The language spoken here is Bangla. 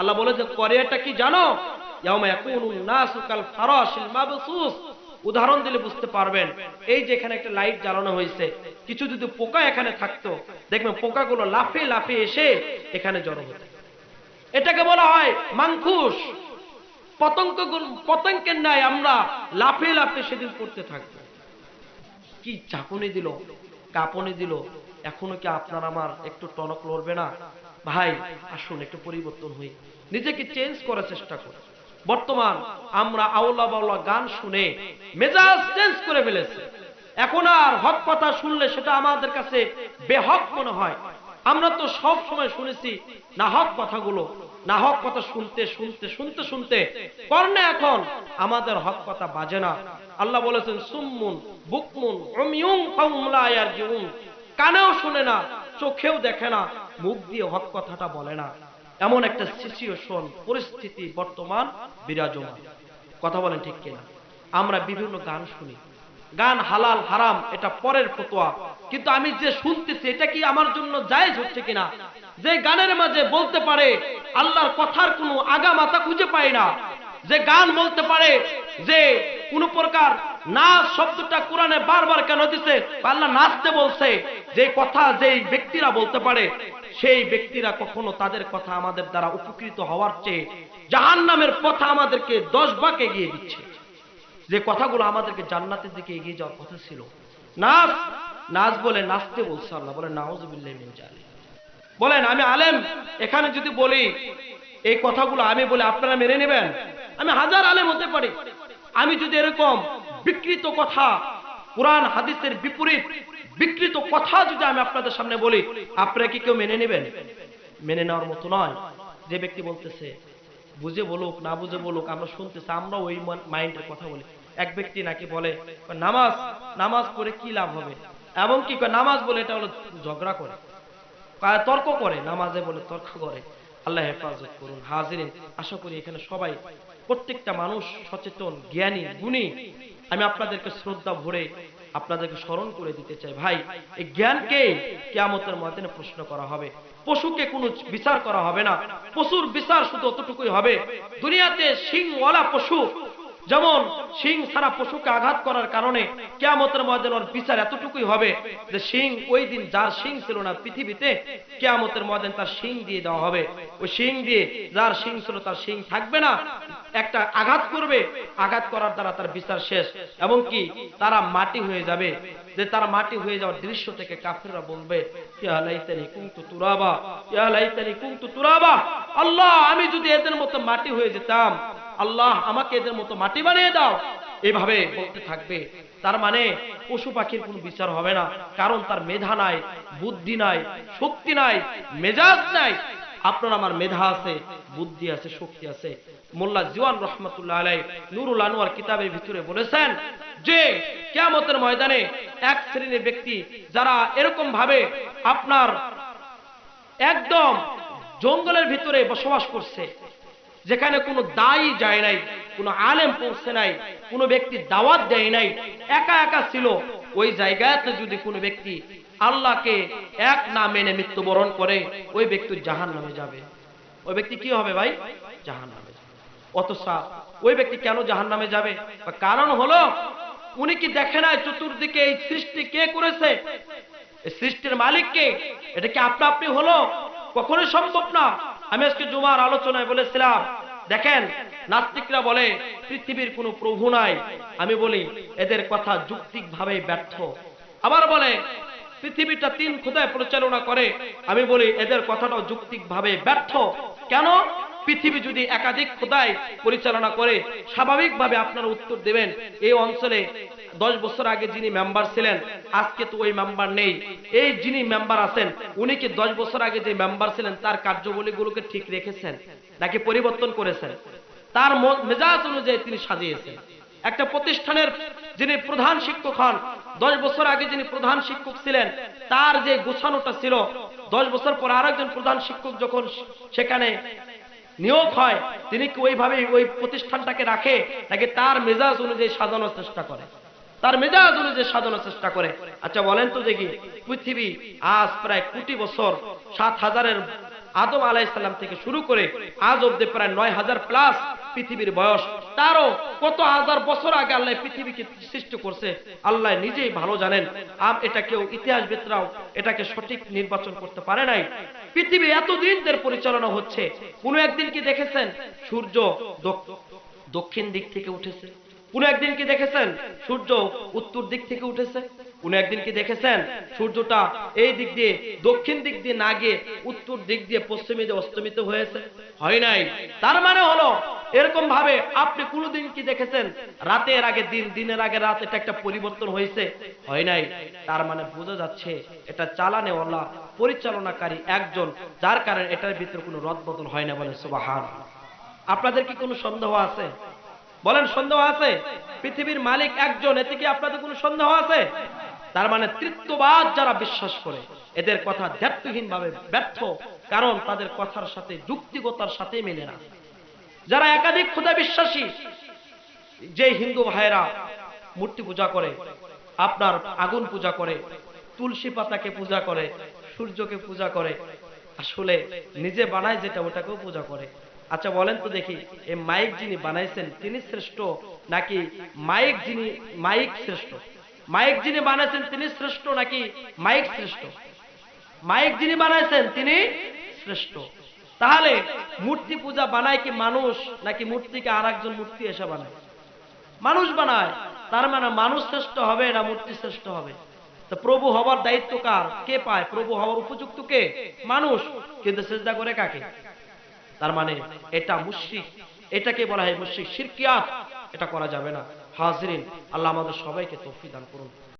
আল্লাহ বলেছে কোয়ারিয়াটা কি জানো? উদাহরণ দিলে বুঝতে পারবেন। এই যে এখানে একটা লাইট জ্বালানো হয়েছে, কিছু যদি পোকা এখানে থাকতো, দেখবেন পোকাগুলো লাফে লাফে এসে এখানে জড়ো হতো। এটাকে বলা হয় মাংকুশ পতঙ্গ পতঙ্গের ন্যায় আমরা লাফে লাফে সেদিন করতে থাকব। কি চাপুনি দিল। কাঁপুনি দিল। এখনও কি আপনার আমার একটু টনক লড়বে না? ভাই, আসুন, একটু পরিবর্তন হই। নিজেকে চেঞ্জ করার চেষ্টা করি বর্তমান আমরা আওলা বাউলা গান শুনে মেজাজ চেঞ্জ করে ফেলেছে। এখন আর হক কথা শুনলে সেটা আমাদের কাছে বেহক মনে হয়। আমরা তো সব সময় শুনেছি, না হক কথাগুলো, না হক কথা শুনতে শুনতে শুনতে শুনতে। কর্ণে এখন আমাদের হক কথা বাজে না। আল্লাহ বলেছেন, সুম্মুন, বুকমুন অমিউং কানেও শুনে না, চোখেও দেখে না, মুখ দিয়ে হক কথাটা বলে না। এমন একটা সিচুয়েশন পরিস্থিতি বর্তমান বিরাজমান। কথা বলেন ঠিক কিনা? আমরা বিভিন্ন গান শুনি। গান হালাল, হারাম, এটা পরের ফতোয়া। কিন্তু আমি যে শুনতেছি, এটা কি আমার জন্য জায়েজ হচ্ছে কিনা? যে গানের মাঝে বলতে পারে, আল্লাহর কথার কোনো আগা মাথা খুঁজে পায় না। যে গান বলতে পারে যে কোন প্রকার নাচ শব্দটা কোরআনে বারবার কেন দিছে? আল্লাহ নাচতে বলছে, যে কথা যেই ব্যক্তিরা বলতে পারে, সেই ব্যক্তিরা কখনো তাদের কথা আমাদের দ্বারা উপকৃত হওয়ার চেয়ে জাহান নামের কথা আমাদেরকে দশ ভাগ এগিয়ে দিচ্ছে। যে কথাগুলো আমাদেরকে জান্নাতের দিকে এগিয়ে যাওয়ার কথা ছিল। নাচ নাচ বলে নাচতে বলছে আল্লাহ। বলে মিন বলেন, আমি আলেম, এখানে যদি বলি এই কথাগুলো আমি বলে আপনারা মেনে নেবেন? আমি হাজার আলেম হতে পারি। আমি যদি এরকম বিকৃত কথা, কোরআন, হাদিসের বিপরীত বিকৃত কথা যদি আমি আপনাদের সামনে বলি, আপনারা কি কেউ মেনে নেবেন? মেনে নেওয়ার মতো নয়। যে ব্যক্তি বলতেছে, বুঝে বলুক, না বুঝে বলুক, আমরা শুনতেছি আমরা ওই মাইন্ডের কথা বলি। এক ব্যক্তি নাকি বলে, নামাজ নামাজ পড়ে কি লাভ হবে? এবং কি নামাজ বলে এটা হলো ঝগড়া করে। তর্ক করে, নামাজে বলে তর্ক করে। আল্লাহ হেফাজত করুন, হাজিরিন। আশা করি এখানে সবাই, প্রত্যেকটা মানুষ সচেতন, জ্ঞানী, গুণী। আমি আপনাদেরকে শ্রদ্ধা ভরে আপনাদেরকে স্মরণ করে দিতে চাই। ভাই, এই জ্ঞানকে কেয়ামতের ময়দানে প্রশ্ন করা হবে। পশুকে কোনো বিচার করা হবে না। পশুর বিচার শুধু অতটুকুই হবে। দুনিয়াতে সিংওয়ালা পশু যেমন সিং ছাড়া পশুকে আঘাত করার কারণে কেয়ামতের ময়দান ওর বিচার এতটুকুই হবে যে সিং ওই দিন যার সিং ছিল না পৃথিবীতে, কেয়ামতের ময়দান তার সিং দিয়ে দেওয়া হবে। ওই সিং দিয়ে যার সিং ছিল তার সিং থাকবে না। একটা আঘাত করবে, আঘাত করার দ্বারা তার বিচার শেষ। এবং কি, তারা মাটি হয়ে যাবে। যে তারা মাটি হয়ে যাওয়ার দৃশ্য থেকে কাফিররা বলবে তুরাবা তুরাবা। আল্লাহ, আমি যদি এদের মতো মাটি হয়ে যেতাম আল্লাহ আমাকে এদের মতো মাটি বানিয়ে দাও। এভাবে বলতে থাকবে। তার মানে পশু পাখির কোনো বিচার হবে না। কারণ তার মেধা নাই, বুদ্ধি নাই, শক্তি নাই, মেজাজ নাই। আপনার আমার মেধা আছে, বুদ্ধি আছে, শক্তি আছে। মোল্লা জিওয়ান রহমতুল্লাহ আলাই নুরুল আনোয়ার কিতাবের ভিতরে বলেছেন যে, কেয়ামতের ময়দানে এক শ্রেণির ব্যক্তি যারা এরকম ভাবে আপনার একদম জঙ্গলের ভিতরে বসবাস করছে যেখানে কোনো দায়ী যায় নাই, কোনো আলেম পৌঁছে নাই, কোনো ব্যক্তি দাওয়াত দেয় নাই, একা একা ছিল, ওই জায়গাতে যদি কোনো ব্যক্তি আল্লাহকে এক না মেনে মৃত্যুবরণ করে, ওই ব্যক্তি জাহান নামে যাবে। ওই ব্যক্তি কি হবে ভাই? জাহান নামে যাবে। অথচ ওই ব্যক্তি কেন জাহান নামে যাবে কারণ হলো, উনি কি দেখে নাই চতুর্দিকে এই সৃষ্টি কে করেছে? সৃষ্টির মালিককে? এটা কি আপনা আপনি হলো? কখনোই সম্ভব না। আমি আজকে জুমার আলোচনায় বলেছিলাম, দেখেন, নাস্তিকরা বলে, পৃথিবীর কোনো প্রভু নাই। আমি বলি, এদের কথা যুক্তিক ভাবে ব্যর্থ। আবার বলে, পৃথিবীটা তিন ক্ষুদায় পরিচালনা করে। আমি বলি, এদের কথাটাও যুক্তিক ভাবে ব্যর্থ। কেন? পৃথিবী যদি একাধিক খোদায় পরিচালনা করে, স্বাভাবিকভাবে আপনারা উত্তর দেবেন, এই অঞ্চলে দশ বছর আগে যিনি মেম্বার ছিলেন, আজকে তো ওই মেম্বার নেই। এই যিনি মেম্বার আছেন, উনি কি দশ বছর আগে যে মেম্বার ছিলেন, তার কার্যবলীগুলোকে ঠিক রেখেছেন, নাকি পরিবর্তন করেছেন? তার মেজাজ অনুযায়ী তিনি সাজিয়েছেন। একটা প্রতিষ্ঠানের যিনি প্রধান শিক্ষক হন, দশ বছর আগে যিনি প্রধান শিক্ষক ছিলেন, তার যে গোছানোটা ছিল, দশ বছর পর আরেকজন প্রধান শিক্ষক যখন সেখানে নিয়োগ হয়, তিনি কি ওইভাবে ওই প্রতিষ্ঠানটাকে রাখে, নাকি তার মেজাজ অনুযায়ী সাজানোর চেষ্টা করে? তার মেজাজ অনুযায়ী সাজানোর চেষ্টা করে। আচ্ছা বলেন তো দেখি, পৃথিবী আজ প্রায় কোটি বছর, সাত হাজারের আদম আলাইসাল্লাম থেকে শুরু করে আজ অব্দি প্রায় নয় হাজার প্লাস পৃথিবীর বয়স। তারও কত হাজার বছর আগে আল্লাহ পৃথিবীকে সৃষ্টি করছে, আল্লাহ নিজেই ভালো জানেন। আম, এটা কেউ ইতিহাসবিদরাও এটাকে সঠিক নির্বাচন করতে পারে নাই। পৃথিবী এতদিন ধরে পরিচালনা হচ্ছে। কোনো একদিন কি দেখেছেন? সূর্য দক্ষিণ দিক থেকে উঠেছে। কোন একদিন কি দেখেছেন সূর্য উত্তর দিক থেকে উঠেছে? কোন একদিন কি দেখেছেন সূর্যটা এই দিক দিয়ে, দক্ষিণ দিক দিয়ে না গিয়ে উত্তর দিক দিয়ে, পশ্চিমে দিয়ে অস্তমিত হয়েছে? হয় নাই। তার মানে হলো, এরকম ভাবে আপনি কোনদিন কি দেখেছেন? রাতের আগে দিন, দিনের আগে রাত, এটা একটা পরিবর্তন হয়েছে? হয় নাই। তার মানে বোঝা যাচ্ছে এটা চালানে ওলা পরিচালনাকারী একজন, যার কারণে এটার ভিতরে কোনো রদবদল হয় না বলে, সুবাহান। আপনাদের কি কোনো সন্দেহ আছে? বলেন, সন্দেহ আছে? পৃথিবীর মালিক একজন, এতে কি আপনাদের কোনো সন্দেহ আছে? তার মানে তৃত্ববাদ যারা বিশ্বাস করে, এদের কথা দ্ব্যর্থহীন ভাবে ব্যর্থ, কারণ তাদের কথার সাথে, যুক্তিগতার সাথে মেলে না। যারা একাধিক খোদা বিশ্বাসী, যে হিন্দু ভাইয়েরা মূর্তি পূজা করে, আপনার আগুন পূজা করে, তুলসী পাতাকে পূজা করে, সূর্যকে পূজা করে, আসলে নিজে বানায় যেটা, ওটাকেও পূজা করে। আচ্ছা বলেন তো দেখি এই মাইক যিনি বানাইছেন, তিনি শ্রেষ্ঠ নাকি মাইক যিনি, মাইক শ্রেষ্ঠ? মাইক যিনি বানাইছেন, তিনি শ্রেষ্ঠ নাকি মাইক শ্রেষ্ঠ? মাইক যিনি বানাইছেন, তিনি শ্রেষ্ঠ। তাহলে মূর্তি পূজা বানায় কি মানুষ, নাকি মূর্তিকে আর একজন মূর্তি এসে বানায়? মানুষ বানায়, তার মানে মানুষ শ্রেষ্ঠ হবে না মূর্তি শ্রেষ্ঠ হবে? তো প্রভু হবার দায়িত্ব কার? কে পায়? প্রভু হওয়ার উপযুক্ত কে? মানুষ। কিন্তু চেষ্টা করে কাকে? তার মানে এটা মুশ্রিক, এটাকে বলা হয় মুশ্রিক শিরকিয়াত, এটা করা যাবে না। হাজরিন, আল্লাহ আমাদের সবাইকে তৌফিক দান করুন।